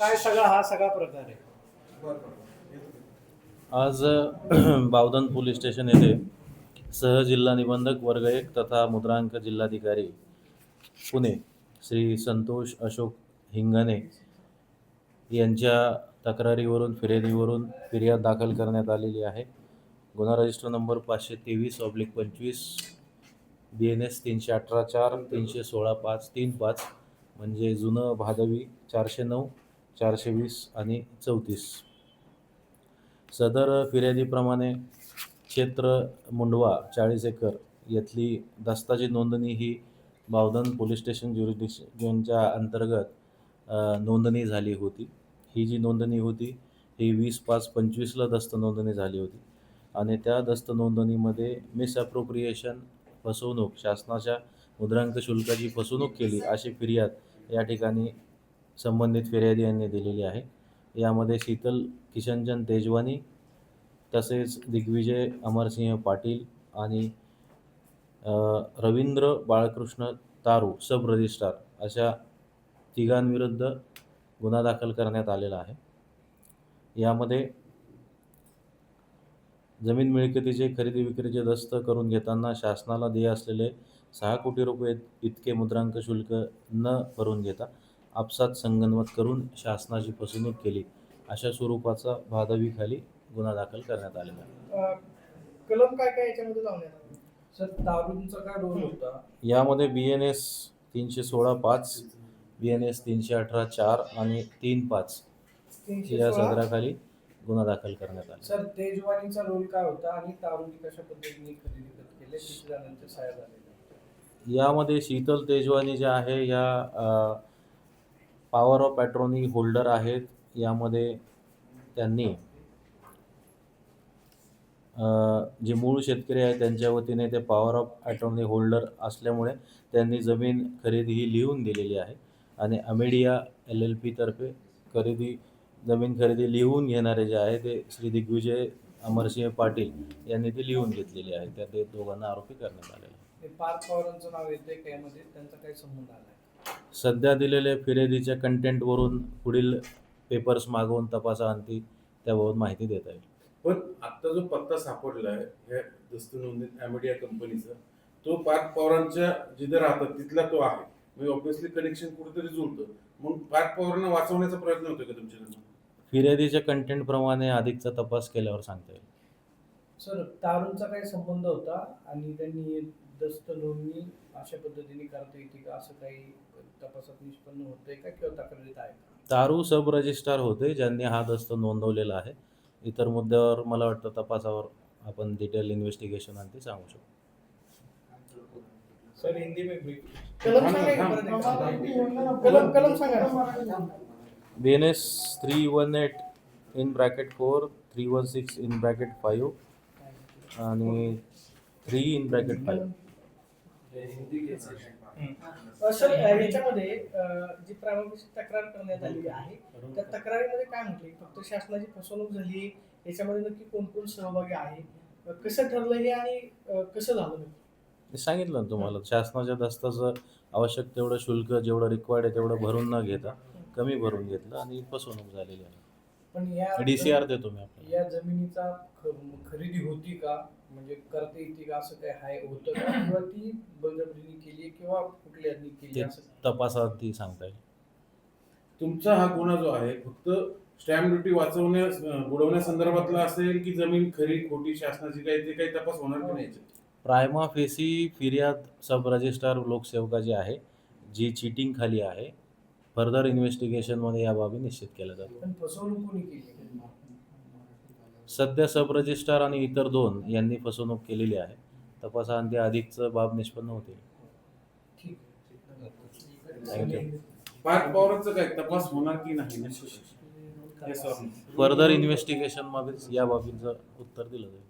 काय सगळा हा सगळा प्रकार आहे. आज बावधन पोलीस स्टेशन येथे सहजिल्हा निबंधक वर्ग एक तथा मुद्रांक जिल्हाधिकारी पुणे श्री संतोष अशोक हिंगणे यांच्या तक्रारीवरून फिर्यादीवरून फिर्याद दाखल करण्यात आलेली आहे. गुन्हा रजिस्टर नंबर पाचशे तेवीस ऑब्लिक पंचवीस बी एन एस तीनशे अठरा चार तीनशे सोळा पाच तीन पाच म्हणजे जुनं भादवी चारशे नऊ चारशे वीस आणि चौतीस. सदर फिर्यादीप्रमाणे क्षेत्र मुंडवा चाळीस एकर येथली दस्ताची नोंदणी ही बावधन पोलीस स्टेशन ज्युरिडिक्शनच्या अंतर्गत नोंदणी झाली होती. ही जी नोंदणी होती ही वीस पाच पंचवीसला दस्त नोंदणी झाली होती. आणि त्या दस्त नोंदणीमध्ये मिसअप्रोप्रिएशन फसवणूक शासनाच्या मुद्रांक शुल्काची फसवणूक केली अशी फिर्याद या ठिकाणी संबंधित फिर्यादी यांनी दिलेली आहे. यामध्ये शीतल किशनचंद तेजवानी तसेच दिग्विजय अमरसिंह पाटील आणि रवींद्र बाळकृष्ण तारू सब रजिस्ट्रार अशा तिघांविरुद्ध गुन्हा दाखल करण्यात आलेला आहे. यामध्ये जमीन मिळकतीचे खरेदी विक्रीचे दस्त करून घेताना शासनाला देय असलेले सहा कोटी रुपये इतके मुद्रांक शुल्क न भरून घेता आपसात संगनमत करून शासनाची फसवणूक केली. अशा स्वरूपाचा भादवीखाली गुन्हा दाखल करण्यात आलेला आहे. अं, कलम काय काय याच्यामध्ये लावण्यात आले? सर दारूंचा काय रोल होता? यामध्ये बी एन एस तीनशे सोळा पाच बी एन एस तीनशे अठरा चार आणि तीन पाच तीनशे या सोळा. सदराखाली गुन्हा दाखल करण्यात आला सर तेजवानीचा रोल काय होता आणि दारूनी कशा पद्धतीने खरेदी करत केले किती जणांच्या सहाय्या झालेल्या. यामध्ये शीतल तेजवानी जे आहे या पॉवर ऑफ पॅट्रोनी होल्डर आहेत यामध्ये त्यांनी जे मूळ शेतकरी आहेत त्यांच्या वतीने ते पॉवर ऑफ अॅटॉर्नी होल्डर असल्यामुळे त्यांनी जमीन खरेदी ही लिहून दिलेली आहे. आणि अमेडिया एल एल पीतर्फे खरेदी जमीन खरेदी लिहून घेणारे जे आहे ते श्री दिग्विजय अमरसिंह पाटील यांनी ती लिहून घेतलेली आहे. त्या ते दोघांना आरोपी करण्यात आलेले आहे. सध्या दिलेल्या फिर्यादीच्या कंटेंटवरून पुढील पेपर्स मागवून तपासाअंती त्याबाबत माहिती देता येईल. पण आता जो पत्ता सापडला आहे ह्या दस्त नोंदणीत ॲमेडिया कंपनीचा तो पार्थ पवारांच्या जिथे राहतात तिथला तो आहे. म्हणजे ऑब्विसली कनेक्शन कुठेतरी जुळतं. मग पार्थ पवारांना वाचवण्याचा प्रयत्न होतोय का तुमच्याकडनं? फिर्यादीच्या कंटेंटप्रमाणे अधिकचा तपास केल्यावर सांगता येईल. सर दारूंचा काय संबंध होता आणि त्यांनी दस्त नोंदणी अशा पद्धतीने करता येते का? असं काही तपासात निष्पन्न होतंय का किंवा तक्रारीत आहे का? तारू सब रजिस्ट्रार होते ज्यांनी हा दस्त नोंदवलेला आहे. इतर मुद्द्यावर मला वाटतं तपासावर आपण डिटेल इन्व्हेस्टिगेशन आणि सांगू शकतो सर हिंदी में. कलम सांगा. कलम कलम सांगा. B N S three one eight in bracket four three one six in bracket five आणि three in bracket five sir याच्यामध्ये जी प्रारंभिक तक्रार करण्यात आलेली आहे त्या तक्रारीमध्ये काय म्हटले? फक्त शासनाची फसवणूक झाली याच्यामध्ये नक्की कोण कोण सहभागी आहे? कसं ठरलं हे आणि कसं झालं सांगितलं ना तुम्हाला शासनाच्या दस्ताचं आवश्यक तेवढं शुल्क जेवढं रिक्वायर्ड आहे तेवढं भरून न घेता कमी भरून घेतलं आणि फसवणूक झालेली आहे. पण या डी सी आर देतो मी आपल्याला. या जमिनीचा ख- खरेदी होती का? म्हणजे करता येते का? असं काय हाय होतं का? किंवा ती बळजबरीने केली किंवा कुठल्यानी केली ते असं तपासाअंती सांगता येईल. तुमचा हा गुन्हा जो आहे फक्त स्टॅम्प ड्युटी वाचवण्या अं, बुडवण्यासंदर्भातला असेल की जमीन खरी खोटी शासनाची काही ते काही तपास होणार की नाही? प्रायमा फेसी फिर्याद सब रजिस्ट्रार लोकसेवका जी आहे जी चिटिंग खाली आहे फर्दर इन्व्हेस्टिगेशनमध्ये या बाबी निश्चित केल्या जातात. पण फसवणूक कोणी केली सध्या सब रजिस्ट्रार आणि इतर दोन यांनी फसवणूक केलेली आहे. तपासाअंती अधिकचं बाब निष्पन्न होतील. ठीक Thank पार्थ पवारांचा काय? तपास होणार की नाही? Yes, sir. फर्दर इन्व्हेस्टिगेशनमध्ये या बाबींचं उत्तर दिलं जाईल.